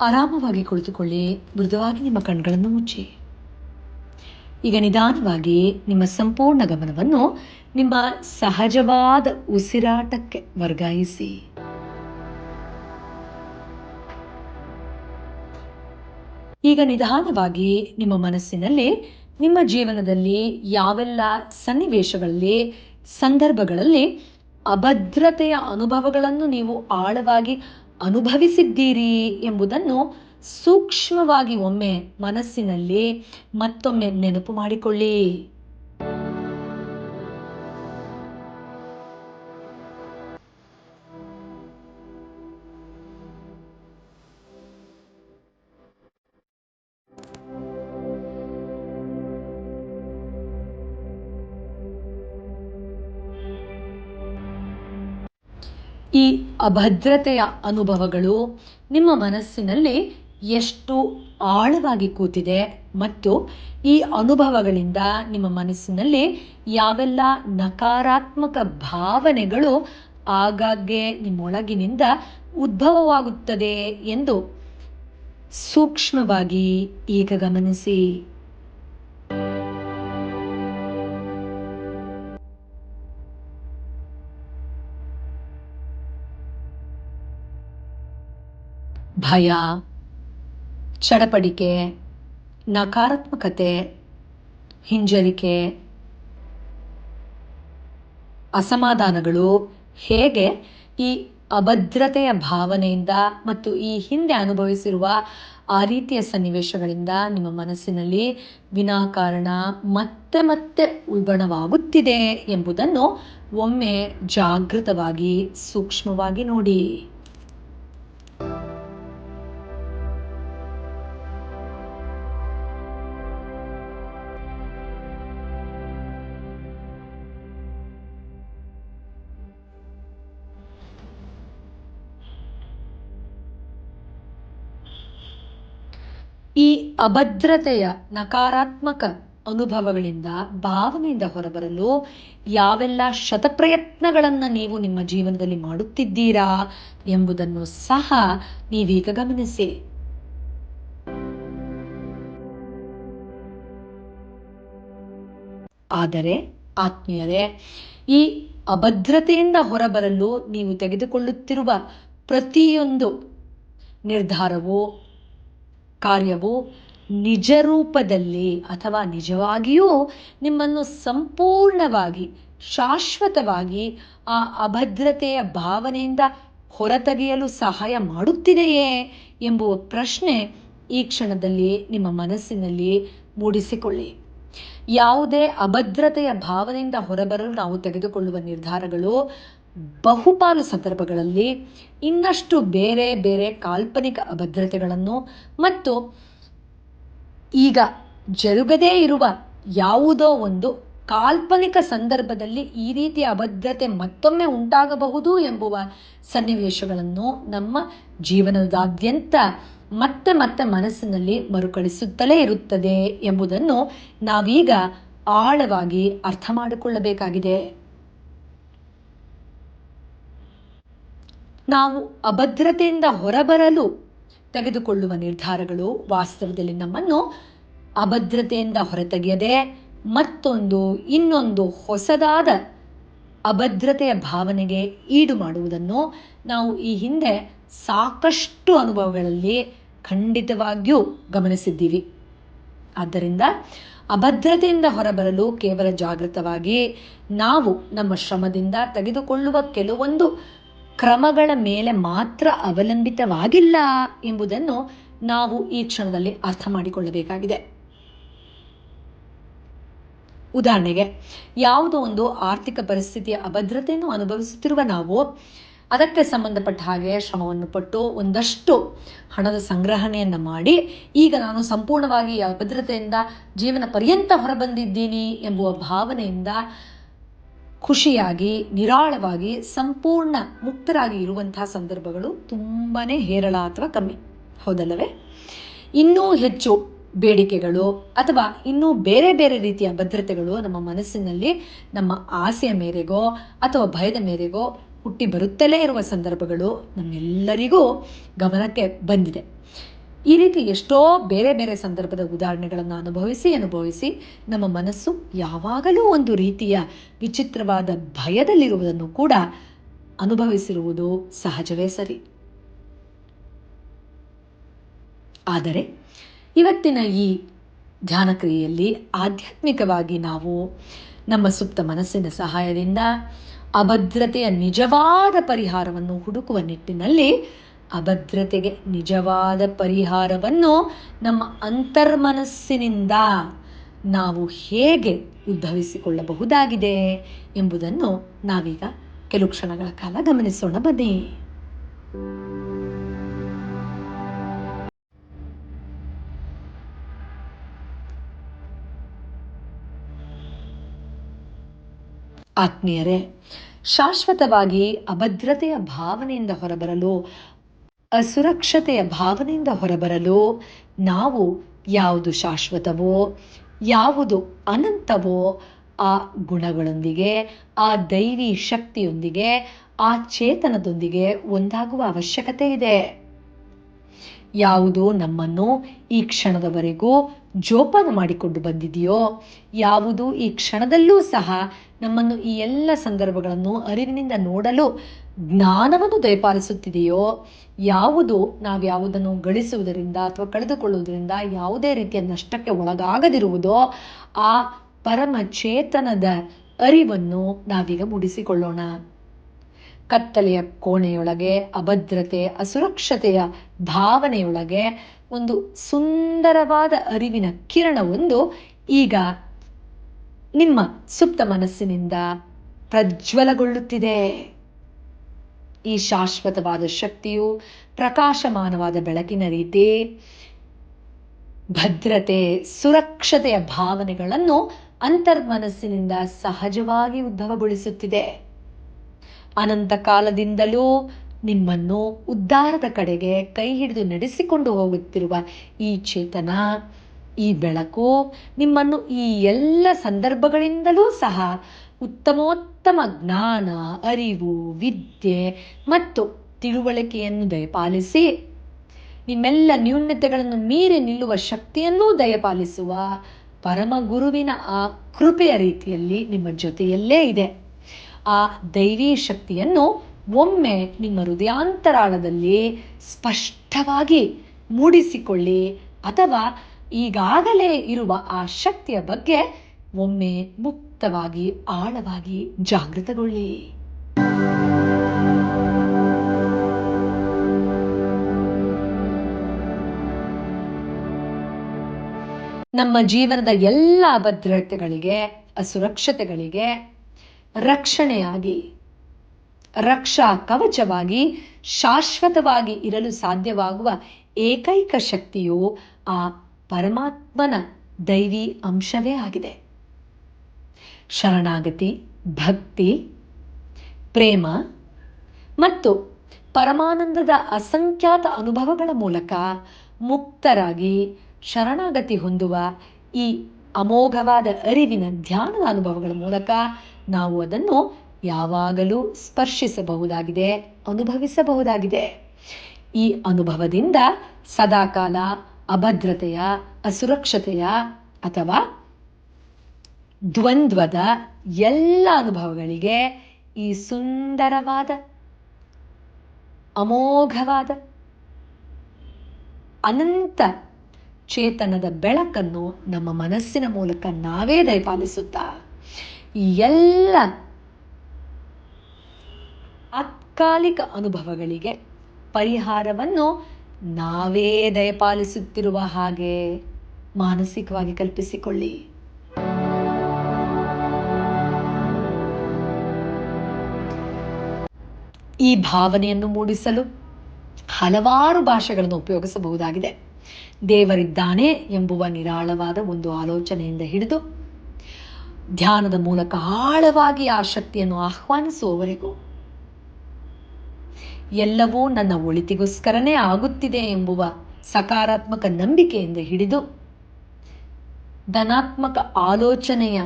ಆರಾಮವಾಗಿ ಕುಳಿತುಕೊಳ್ಳಿ, ಮೃದುವಾಗಿ ನಿಮ್ಮ ಕಣ್ಗಳನ್ನು ಮುಚ್ಚಿ. ಈಗ ನಿಧಾನವಾಗಿ ನಿಮ್ಮ ಸಂಪೂರ್ಣ ಗಮನವನ್ನು ನಿಮ್ಮ ಸಹಜವಾದ ಉಸಿರಾಟಕ್ಕೆ ವರ್ಗಾಯಿಸಿ. ಈಗ ನಿಧಾನವಾಗಿ ನಿಮ್ಮ ಮನಸ್ಸಿನಲ್ಲಿ, ನಿಮ್ಮ ಜೀವನದಲ್ಲಿ ಯಾವೆಲ್ಲ ಸನ್ನಿವೇಶಗಳಲ್ಲಿ, ಸಂದರ್ಭಗಳಲ್ಲಿ ಅಭದ್ರತೆಯ ಅನುಭವಗಳನ್ನು ನೀವು ಆಳವಾಗಿ ಅನುಭವಿಸಿದ್ದೀರಿ ಎಂಬುದನ್ನು ಸೂಕ್ಷ್ಮವಾಗಿ ಒಮ್ಮೆ ಮನಸ್ಸಿನಲ್ಲಿ ಮತ್ತೊಮ್ಮೆ ನೆನಪು ಮಾಡಿಕೊಳ್ಳಿ. ಈ ಅಭದ್ರತೆಯ ಅನುಭವಗಳು ನಿಮ್ಮ ಮನಸ್ಸಿನಲ್ಲಿ ಎಷ್ಟು ಆಳವಾಗಿ ಕೂತಿದೆ ಮತ್ತು ಈ ಅನುಭವಗಳಿಂದ ನಿಮ್ಮ ಮನಸ್ಸಿನಲ್ಲಿ ಯಾವೆಲ್ಲ ನಕಾರಾತ್ಮಕ ಭಾವನೆಗಳು ಆಗಾಗ್ಗೆ ನಿಮ್ಮೊಳಗಿನಿಂದ ಉದ್ಭವವಾಗುತ್ತದೆ ಎಂದು ಸೂಕ್ಷ್ಮವಾಗಿ ಈಗ ಗಮನಿಸಿ. ಭಯ, ಚಡಪಡಿಕೆ, ನಕಾರಾತ್ಮಕತೆ, ಹಿಂಜರಿಕೆ, ಅಸಮಾಧಾನಗಳು ಹೇಗೆ ಈ ಅಭದ್ರತೆಯ ಭಾವನೆಯಿಂದ ಮತ್ತು ಈ ಹಿಂದೆ ಅನುಭವಿಸಿರುವ ಆ ರೀತಿಯ ಸನ್ನಿವೇಶಗಳಿಂದ ನಿಮ್ಮ ಮನಸ್ಸಿನಲ್ಲಿ ವಿನಾಕಾರಣ ಮತ್ತೆ ಮತ್ತೆ ಉಲ್ಬಣವಾಗುತ್ತಿದೆ ಎಂಬುದನ್ನು ಒಮ್ಮೆ ಜಾಗೃತವಾಗಿ, ಸೂಕ್ಷ್ಮವಾಗಿ ನೋಡಿ. ಅಭದ್ರತೆಯ ನಕಾರಾತ್ಮಕ ಅನುಭವಗಳಿಂದ ಭಾವನೆಯಿಂದ ಹೊರಬರಲು ಯಾವೆಲ್ಲ ಶತಪ್ರಯತ್ನಗಳನ್ನು ನೀವು ನಿಮ್ಮ ಜೀವನದಲ್ಲಿ ಮಾಡುತ್ತಿದ್ದೀರಾ ಎಂಬುದನ್ನು ಸಹ ನೀವೀಗ ಗಮನಿಸಿ. ಆದರೆ ಆತ್ಮೀಯರೇ, ಈ ಅಭದ್ರತೆಯಿಂದ ಹೊರಬರಲು ನೀವು ತೆಗೆದುಕೊಳ್ಳುತ್ತಿರುವ ಪ್ರತಿಯೊಂದು ನಿರ್ಧಾರವು, ಕಾರ್ಯವು ನಿಜ ರೂಪದಲ್ಲಿ ಅಥವಾ ನಿಜವಾಗಿಯೂ ನಿಮ್ಮನ್ನು ಸಂಪೂರ್ಣವಾಗಿ, ಶಾಶ್ವತವಾಗಿ ಆ ಅಭದ್ರತೆಯ ಭಾವನೆಯಿಂದ ಹೊರತೆಗೆಯಲು ಸಹಾಯ ಮಾಡುತ್ತಿದೆಯೇ ಎಂಬುವ ಪ್ರಶ್ನೆ ಈ ಕ್ಷಣದಲ್ಲಿ ನಿಮ್ಮ ಮನಸ್ಸಿನಲ್ಲಿ ಮೂಡಿಸಿಕೊಳ್ಳಿ. ಯಾವುದೇ ಅಭದ್ರತೆಯ ಭಾವನೆಯಿಂದ ಹೊರಬರಲು ನಾವು ತೆಗೆದುಕೊಳ್ಳುವ ನಿರ್ಧಾರಗಳು ಬಹುಪಾಲು ಸಂದರ್ಭಗಳಲ್ಲಿ ಇನ್ನಷ್ಟು ಬೇರೆ ಬೇರೆ ಕಾಲ್ಪನಿಕ ಅಭದ್ರತೆಗಳನ್ನು ಮತ್ತು ಈಗ ಜರುಗದೇ ಇರುವ ಯಾವುದೋ ಒಂದು ಕಾಲ್ಪನಿಕ ಸಂದರ್ಭದಲ್ಲಿ ಈ ರೀತಿಯ ಅಭದ್ರತೆ ಮತ್ತೊಮ್ಮೆ ಉಂಟಾಗಬಹುದು ಎಂಬುವ ಸನ್ನಿವೇಶಗಳನ್ನು ನಮ್ಮ ಜೀವನದಾದ್ಯಂತ ಮತ್ತೆ ಮತ್ತೆ ಮನಸ್ಸಿನಲ್ಲಿ ಮರುಕಳಿಸುತ್ತಲೇ ಇರುತ್ತದೆ ಎಂಬುದನ್ನು ನಾವೀಗ ಆಳವಾಗಿ ಅರ್ಥ ಮಾಡಿಕೊಳ್ಳಬೇಕಾಗಿದೆ. ನಾವು ಅಭದ್ರತೆಯಿಂದ ಹೊರಬರಲು ತೆಗೆದುಕೊಳ್ಳುವ ನಿರ್ಧಾರಗಳು ವಾಸ್ತವದಲ್ಲಿ ನಮ್ಮನ್ನು ಅಭದ್ರತೆಯಿಂದ ಹೊರತೆಗೆಯದೆ ಮತ್ತೊಂದು, ಇನ್ನೊಂದು ಹೊಸದಾದ ಅಭದ್ರತೆಯ ಭಾವನೆಗೆ ಈಡು ಮಾಡುವುದನ್ನು ನಾವು ಈ ಹಿಂದೆ ಸಾಕಷ್ಟು ಅನುಭವಗಳಲ್ಲಿ ಖಂಡಿತವಾಗಿಯೂ ಗಮನಿಸಿದ್ದೀವಿ. ಆದ್ದರಿಂದ ಅಭದ್ರತೆಯಿಂದ ಹೊರಬರಲು ಕೇವಲ ಜಾಗೃತವಾಗಿ ನಾವು ನಮ್ಮ ಶ್ರಮದಿಂದ ತೆಗೆದುಕೊಳ್ಳುವ ಕೆಲವೊಂದು ಕ್ರಮಗಳ ಮೇಲೆ ಮಾತ್ರ ಅವಲಂಬಿತವಾಗಿಲ್ಲ ಎಂಬುದನ್ನು ನಾವು ಈ ಕ್ಷಣದಲ್ಲಿ ಅರ್ಥ ಮಾಡಿಕೊಳ್ಳಬೇಕಾಗಿದೆ. ಉದಾಹರಣೆಗೆ, ಯಾವುದೋ ಒಂದು ಆರ್ಥಿಕ ಪರಿಸ್ಥಿತಿಯ ಅಭದ್ರತೆಯನ್ನು ಅನುಭವಿಸುತ್ತಿರುವ ನಾವು, ಅದಕ್ಕೆ ಸಂಬಂಧಪಟ್ಟ ಹಾಗೆ ಶ್ರಮವನ್ನು ಪಟ್ಟು ಒಂದಷ್ಟು ಹಣದ ಸಂಗ್ರಹಣೆಯನ್ನು ಮಾಡಿ, ಈಗ ನಾನು ಸಂಪೂರ್ಣವಾಗಿ ಅಭದ್ರತೆಯಿಂದ, ಜೀವನ ಪರ್ಯಂತ ಹೊರಬಂದಿದ್ದೀನಿ ಎಂಬುವ ಭಾವನೆಯಿಂದ ಖುಷಿಯಾಗಿ, ನಿರಾಳವಾಗಿ, ಸಂಪೂರ್ಣ ಮುಕ್ತರಾಗಿ ಇರುವಂತಹ ಸಂದರ್ಭಗಳು ತುಂಬಾ ಹೇರಳ ಅಥವಾ ಕಮ್ಮಿ. ಹೌದಲ್ಲವೇ? ಇನ್ನೂ ಹೆಚ್ಚು ಬೇಡಿಕೆಗಳು ಅಥವಾ ಇನ್ನೂ ಬೇರೆ ಬೇರೆ ರೀತಿಯ ಭದ್ರತೆಗಳು ನಮ್ಮ ಮನಸ್ಸಿನಲ್ಲಿ ನಮ್ಮ ಆಸೆಯ ಮೇರೆಗೋ ಅಥವಾ ಭಯದ ಮೇರೆಗೋ ಹುಟ್ಟಿ ಬರುತ್ತಲೇ ಇರುವ ಸಂದರ್ಭಗಳು ನಮ್ಮೆಲ್ಲರಿಗೂ ಗಮನಕ್ಕೆ ಬಂದಿದೆ. ಈ ರೀತಿ ಎಷ್ಟೋ ಬೇರೆ ಬೇರೆ ಸಂದರ್ಭದ ಉದಾಹರಣೆಗಳನ್ನು ಅನುಭವಿಸಿ ಅನುಭವಿಸಿ ನಮ್ಮ ಮನಸ್ಸು ಯಾವಾಗಲೂ ಒಂದು ರೀತಿಯ ವಿಚಿತ್ರವಾದ ಭಯದಲ್ಲಿರುವುದನ್ನು ಕೂಡ ಅನುಭವಿಸಿರುವುದು ಸಹಜವೇ ಸರಿ. ಆದರೆ ಇವತ್ತಿನ ಈ ಧ್ಯಾನ ಕ್ರಿಯೆಯಲ್ಲಿ ಆಧ್ಯಾತ್ಮಿಕವಾಗಿ ನಾವು ನಮ್ಮ ಸುಪ್ತ ಮನಸ್ಸಿನ ಸಹಾಯದಿಂದ ಅಭದ್ರತೆಯ ನಿಜವಾದ ಪರಿಹಾರವನ್ನು ಹುಡುಕುವ ನಿಟ್ಟಿನಲ್ಲಿ ಅಭದ್ರತೆಗೆ ನಿಜವಾದ ಪರಿಹಾರವನ್ನು ನಮ್ಮ ಅಂತರ್ಮನಸ್ಸಿನಿಂದ ನಾವು ಹೇಗೆ ಉದ್ಭವಿಸಿಕೊಳ್ಳಬಹುದಾಗಿದೆ ಎಂಬುದನ್ನು ನಾವೀಗ ಕೆಲವು ಕ್ಷಣಗಳ ಕಾಲ ಗಮನಿಸೋಣ, ಬನ್ನಿ. ಆತ್ಮೀಯರೇ, ಶಾಶ್ವತವಾಗಿ ಅಭದ್ರತೆಯ ಭಾವನೆಯಿಂದ ಹೊರಬರಲು ಅಸುರಕ್ಷತೆಯ ಭಾವನೆಯಿಂದ ಹೊರಬರಲು ನಾವು ಯಾವುದು ಶಾಶ್ವತವೋ, ಯಾವುದು ಅನಂತವೋ, ಆ ಗುಣಗಳೊಂದಿಗೆ, ಆ ದೈವಿ ಶಕ್ತಿಯೊಂದಿಗೆ, ಆ ಚೇತನದೊಂದಿಗೆ ಒಂದಾಗುವ ಅವಶ್ಯಕತೆ ಇದೆ. ಯಾವುದು ನಮ್ಮನ್ನು ಈ ಕ್ಷಣದವರೆಗೂ ಜೋಪಾನ ಮಾಡಿಕೊಂಡು ಬಂದಿದೆಯೋ, ಯಾವುದು ಈ ಕ್ಷಣದಲ್ಲೂ ಸಹ ನಮ್ಮನ್ನು ಈ ಎಲ್ಲ ಸಂದರ್ಭಗಳನ್ನು ಅರಿವಿನಿಂದ ನೋಡಲು ಜ್ಞಾನವನ್ನು ದಯಪಾಲಿಸುತ್ತಿದೆಯೋ, ಯಾವುದು ನಾವು ಯಾವುದನ್ನು ಗಳಿಸುವುದರಿಂದ ಅಥವಾ ಕಳೆದುಕೊಳ್ಳುವುದರಿಂದ ಯಾವುದೇ ರೀತಿಯ ನಷ್ಟಕ್ಕೆ ಒಳಗಾಗದಿರುವುದೋ, ಆ ಪರಮಚೇತನದ ಅರಿವನ್ನು ನಾವೀಗ ಮೂಡಿಸಿಕೊಳ್ಳೋಣ. ಕತ್ತಲೆಯ ಕೋಣೆಯೊಳಗೆ, ಅಭದ್ರತೆ, ಅಸುರಕ್ಷತೆಯ ಭಾವನೆಯೊಳಗೆ ಒಂದು ಸುಂದರವಾದ ಅರಿವಿನ ಕಿರಣವೊಂದು ಈಗ ನಿಮ್ಮ ಸುಪ್ತ ಮನಸ್ಸಿನಿಂದ ಪ್ರಜ್ವಲಗೊಳ್ಳುತ್ತಿದೆ. ಈ ಶಾಶ್ವತವಾದ ಶಕ್ತಿಯು ಪ್ರಕಾಶಮಾನವಾದ ಬೆಳಕಿನ ರೀತಿ, ಭದ್ರತೆ, ಸುರಕ್ಷತೆಯ ಭಾವನೆಗಳನ್ನು ಅಂತರ್ಮನಸ್ಸಿನಿಂದ ಸಹಜವಾಗಿ ಉದ್ಭವಗೊಳಿಸುತ್ತಿದೆ. ಅನಂತ ಕಾಲದಿಂದಲೂ ನಿಮ್ಮನ್ನು ಉದ್ಧಾರದ ಕಡೆಗೆ ಕೈ ಹಿಡಿದು ನಡೆಸಿಕೊಂಡು ಹೋಗುತ್ತಿರುವ ಈ ಚೇತನ ಈ ಬೆಳಕು ನಿಮ್ಮನ್ನು ಈ ಎಲ್ಲ ಸಂದರ್ಭಗಳಿಂದಲೂ ಸಹ ಉತ್ತಮೋತ್ತಮ ಜ್ಞಾನ, ಅರಿವು, ವಿದ್ಯೆ ಮತ್ತು ತಿಳುವಳಿಕೆಯನ್ನು ದಯಪಾಲಿಸಿ, ನಿಮ್ಮೆಲ್ಲ ನ್ಯೂನತೆಗಳನ್ನು ಮೀರಿ ನಿಲ್ಲುವ ಶಕ್ತಿಯನ್ನೂ ದಯಪಾಲಿಸುವ ಪರಮ ಗುರುವಿನ ಆ ಕೃಪೆಯ ರೀತಿಯಲ್ಲಿ ನಿಮ್ಮ ಜೊತೆಯಲ್ಲೇ ಇದೆ. ಆ ದೈವೀ ಶಕ್ತಿಯನ್ನು ಒಮ್ಮೆ ನಿಮ್ಮ ಹೃದಯಾಂತರಾಳದಲ್ಲಿ ಸ್ಪಷ್ಟವಾಗಿ ಮೂಡಿಸಿಕೊಳ್ಳಿ ಅಥವಾ ಈಗಾಗಲೇ ಇರುವ ಆ ಶಕ್ತಿಯ ಬಗ್ಗೆ ಒಮ್ಮೆ ಮುಕ್ತವಾಗಿ, ಆಳವಾಗಿ ಜಾಗೃತಗೊಳ್ಳಿ. ನಮ್ಮ ಜೀವನದ ಎಲ್ಲ ಅಭದ್ರತೆಗಳಿಗೆ ಅಸುರಕ್ಷತೆಗಳಿಗೆ ರಕ್ಷಣೆಯಾಗಿ, ರಕ್ಷಾ ಕವಚವಾಗಿ, ಶಾಶ್ವತವಾಗಿ ಇರಲು ಸಾಧ್ಯವಾಗುವ ಏಕೈಕ ಶಕ್ತಿಯು ಆ ಪರಮಾತ್ಮನ ದೈವಿ ಅಂಶವೇ ಆಗಿದೆ. ಶರಣಾಗತಿ, ಭಕ್ತಿ, ಪ್ರೇಮ ಮತ್ತು ಪರಮಾನಂದದ ಅಸಂಖ್ಯಾತ ಅನುಭವಗಳ ಮೂಲಕ ಮುಕ್ತರಾಗಿ ಶರಣಾಗತಿ ಹೊಂದುವ ಈ ಅಮೋಘವಾದ ಅರಿವಿನ ಧ್ಯಾನದ ಅನುಭವಗಳ ಮೂಲಕ ನಾವು ಅದನ್ನು ಯಾವಾಗಲೂ ಸ್ಪರ್ಶಿಸಬಹುದಾಗಿದೆ, ಅನುಭವಿಸಬಹುದಾಗಿದೆ. ಈ ಅನುಭವದಿಂದ ಸದಾಕಾಲ ಅಭದ್ರತೆಯ, ಅಸುರಕ್ಷತೆಯ ಅಥವಾ ದ್ವಂದ್ವದ ಎಲ್ಲ ಅನುಭವಗಳಿಗೆ ಈ ಸುಂದರವಾದ, ಅಮೋಘವಾದ, ಅನಂತ ಚೇತನದ ಬೆಳಕನ್ನು ನಮ್ಮ ಮನಸ್ಸಿನ ಮೂಲಕ ನಾವೇ ದಯಪಾಲಿಸುತ್ತಾ ಎಲ್ಲ ತಾತ್ಕಾಲಿಕ ಅನುಭವಗಳಿಗೆ ಪರಿಹಾರವನ್ನು ನಾವೇ ದಯಪಾಲಿಸುತ್ತಿರುವ ಹಾಗೆ ಮಾನಸಿಕವಾಗಿ ಕಲ್ಪಿಸಿಕೊಳ್ಳಿ. ಈ ಭಾವನೆಯನ್ನು ಮೂಡಿಸಲು ಹಲವಾರು ಭಾಷೆಗಳನ್ನು ಉಪಯೋಗಿಸಬಹುದಾಗಿದೆ. ದೇವರಿದ್ದಾನೆ ಎಂಬುವ ನಿರಾಳವಾದ ಒಂದು ಆಲೋಚನೆಯಿಂದ ಹಿಡಿದು ಧ್ಯಾನದ ಮೂಲಕ ಆಳವಾಗಿ ಆ ಶಕ್ತಿಯನ್ನು ಆಹ್ವಾನಿಸುವವರೆಗೂ ಎಲ್ಲವೂ ನನ್ನ ಒಳಿತಿಗೋಸ್ಕರನೇ ಆಗುತ್ತಿದೆ ಎಂಬುವ ಸಕಾರಾತ್ಮಕ ನಂಬಿಕೆಯಿಂದ ಹಿಡಿದು ಧನಾತ್ಮಕ ಆಲೋಚನೆಯ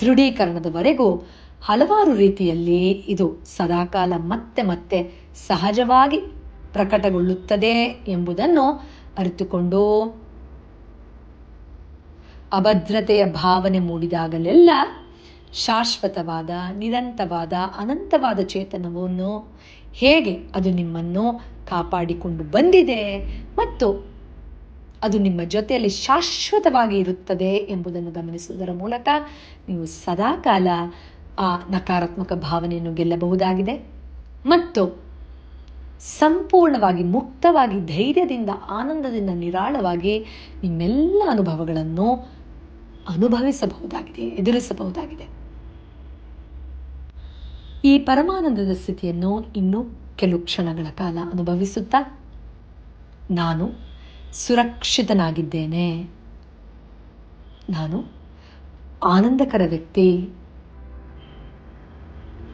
ದೃಢೀಕರಣದವರೆಗೂ ಹಲವಾರು ರೀತಿಯಲ್ಲಿ ಇದು ಸದಾಕಾಲ ಮತ್ತೆ ಮತ್ತೆ ಸಹಜವಾಗಿ ಪ್ರಕಟಗೊಳ್ಳುತ್ತದೆ ಎಂಬುದನ್ನು ಅರಿತುಕೊಂಡು ಅಭದ್ರತೆಯ ಭಾವನೆ ಮೂಡಿದಾಗಲೆಲ್ಲ ಶಾಶ್ವತವಾದ ನಿರಂತವಾದ ಅನಂತವಾದ ಚೇತನವನ್ನು ಹೇಗೆ ಅದು ನಿಮ್ಮನ್ನು ಕಾಪಾಡಿಕೊಂಡು ಬಂದಿದೆ ಮತ್ತು ಅದು ನಿಮ್ಮ ಜೊತೆಯಲ್ಲಿ ಶಾಶ್ವತವಾಗಿ ಇರುತ್ತದೆ ಎಂಬುದನ್ನು ಗಮನಿಸುವುದರ ಮೂಲಕ ನೀವು ಸದಾಕಾಲ ಆ ನಕಾರಾತ್ಮಕ ಭಾವನೆಯನ್ನು ಗೆಲ್ಲಬಹುದಾಗಿದೆ. ಮತ್ತು ಸಂಪೂರ್ಣವಾಗಿ ಮುಕ್ತವಾಗಿ ಧೈರ್ಯದಿಂದ, ಆನಂದದಿಂದ, ನಿರಾಳವಾಗಿ ನಿಮ್ಮೆಲ್ಲ ಅನುಭವಗಳನ್ನು ಅನುಭವಿಸಬಹುದಾಗಿದೆ, ಎದುರಿಸಬಹುದಾಗಿದೆ. ಈ ಪರಮಾನಂದದ ಸ್ಥಿತಿಯನ್ನು ಇನ್ನೂ ಕೆಲವು ಕ್ಷಣಗಳ ಕಾಲ ಅನುಭವಿಸುತ್ತಾ ನಾನು ಸುರಕ್ಷಿತನಾಗಿದ್ದೇನೆ. ನಾನು ಆನಂದಕರ ವ್ಯಕ್ತಿ.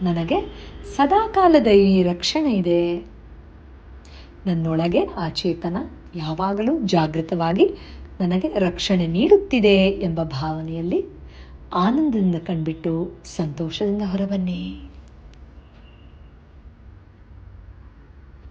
ನನಗೆ ಸದಾಕಾಲದ ಈ ರಕ್ಷಣೆ ಇದೆ. ನನ್ನೊಳಗೆ ಆ ಚೇತನ ಯಾವಾಗಲೂ ಜಾಗೃತವಾಗಿ ನನಗೆ ರಕ್ಷಣೆ ನೀಡುತ್ತಿದೆ ಎಂಬ ಭಾವನೆಯಲ್ಲಿ ಆನಂದದಿಂದ ಕಂಡುಬಿಟ್ಟು ಸಂತೋಷದಿಂದ ಹೊರಬನ್ನಿ.